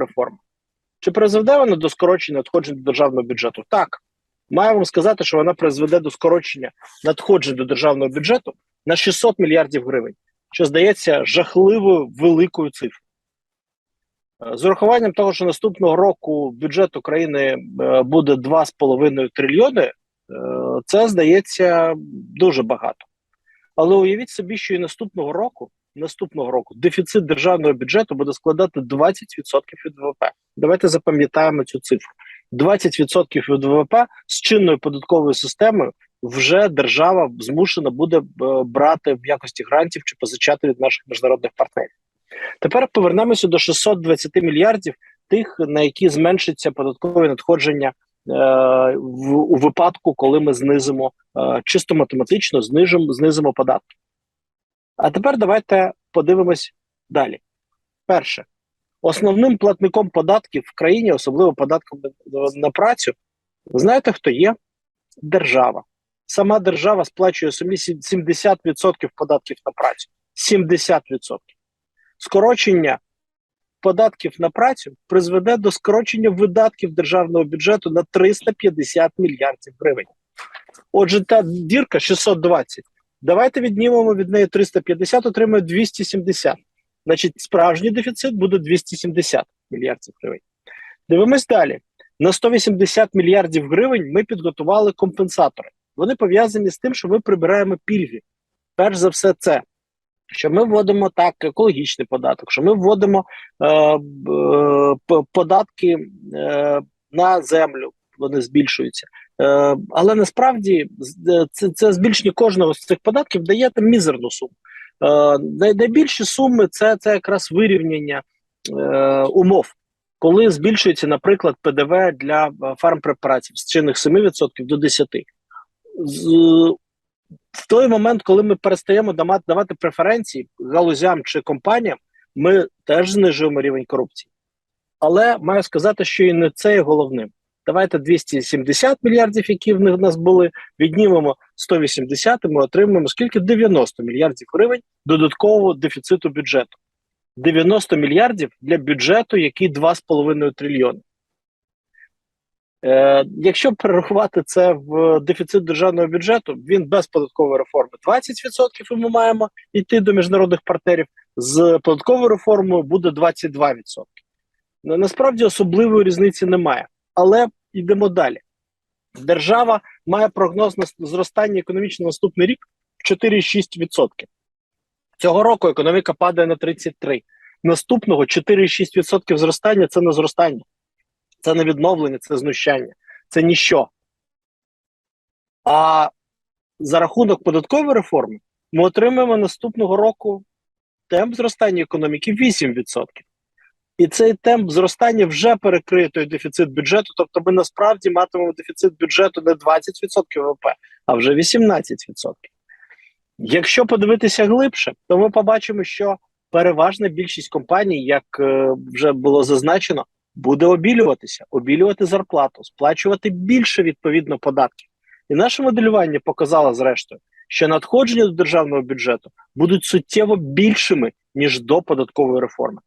реформа. Чи призведе вона до скорочення надходжень до державного бюджету? Так. Маю вам сказати, що вона призведе до скорочення надходжень до державного бюджету на 600 мільярдів гривень, що здається жахливою великою цифрою. Е, З урахуванням того, що наступного року бюджет України е, буде 2,5 трильйони, е, це здається дуже багато. Але уявіть собі, що і наступного року, наступного року дефіцит державного бюджету буде складати 20% від ВВП. Давайте запам'ятаємо цю цифру: 20% від ВВП з чинною податковою системою вже держава змушена буде е, брати в якості грантів чи позичати від наших міжнародних партнерів. Тепер повернемося до 620 мільярдів, тих, на які зменшиться податкові надходження е, в, у випадку, коли ми знизимо е, чисто математично, знижимо, знизимо податки. А тепер давайте подивимось далі. Перше, основним платником податків в країні, особливо податком на, працю, знаєте, хто є? Держава. Сама держава сплачує собі 70% податків на працю. 70% скорочення податків на працю призведе до скорочення видатків державного бюджету на 350 мільярдів гривень. Отже, та дірка 620. Давайте віднімемо від неї 350, отримає 270. Значить, справжній дефіцит буде 270 мільярдів гривень. Дивимось далі. На 180 мільярдів гривень ми підготували компенсатори. Вони пов'язані з тим, що ми прибираємо пільги. Перш за все, це що ми вводимо так екологічний податок, що ми вводимо е, е, податки е, на землю, вони збільшуються. Е, але насправді це, це збільшення кожного з цих податків дає там мізерну суму. Е, найбільші суми це, це якраз вирівняння е, умов. Коли збільшується, наприклад, ПДВ для фармпрепаратів з чинних 7% до 10%. В той момент, коли ми перестаємо давати преференції галузям чи компаніям, ми теж знижуємо рівень корупції. Але маю сказати, що і не це є головним. Давайте 270 мільярдів, які в нас були, віднімемо 180, і ми отримаємо скільки 90 мільярдів гривень додаткового дефіциту бюджету. 90 мільярдів для бюджету, який 2,5 трильйони. Е, Якщо перерахувати це в дефіцит державного бюджету, він без податкової реформи 20% і ми маємо йти до міжнародних партнерів. З податковою реформою буде 22%. Насправді особливої різниці немає. Але йдемо далі. Держава має прогноз на зростання економічно наступний рік в 4,6%. Цього року економіка падає на 33%. Наступного 4,6% зростання це не зростання. Це не відновлення, це знущання, це ніщо. А за рахунок податкової реформи ми отримаємо наступного року темп зростання економіки 8%. І цей темп зростання вже перекриє той дефіцит бюджету. Тобто, ми насправді матимемо дефіцит бюджету не 20% ВВП, а вже 18%. Якщо подивитися глибше, то ми побачимо, що переважна більшість компаній, як е, вже було зазначено, буде обілюватися, обілювати зарплату, сплачувати більше відповідно податків. І наше моделювання показало, зрештою, що надходження до державного бюджету будуть суттєво більшими ніж до податкової реформи.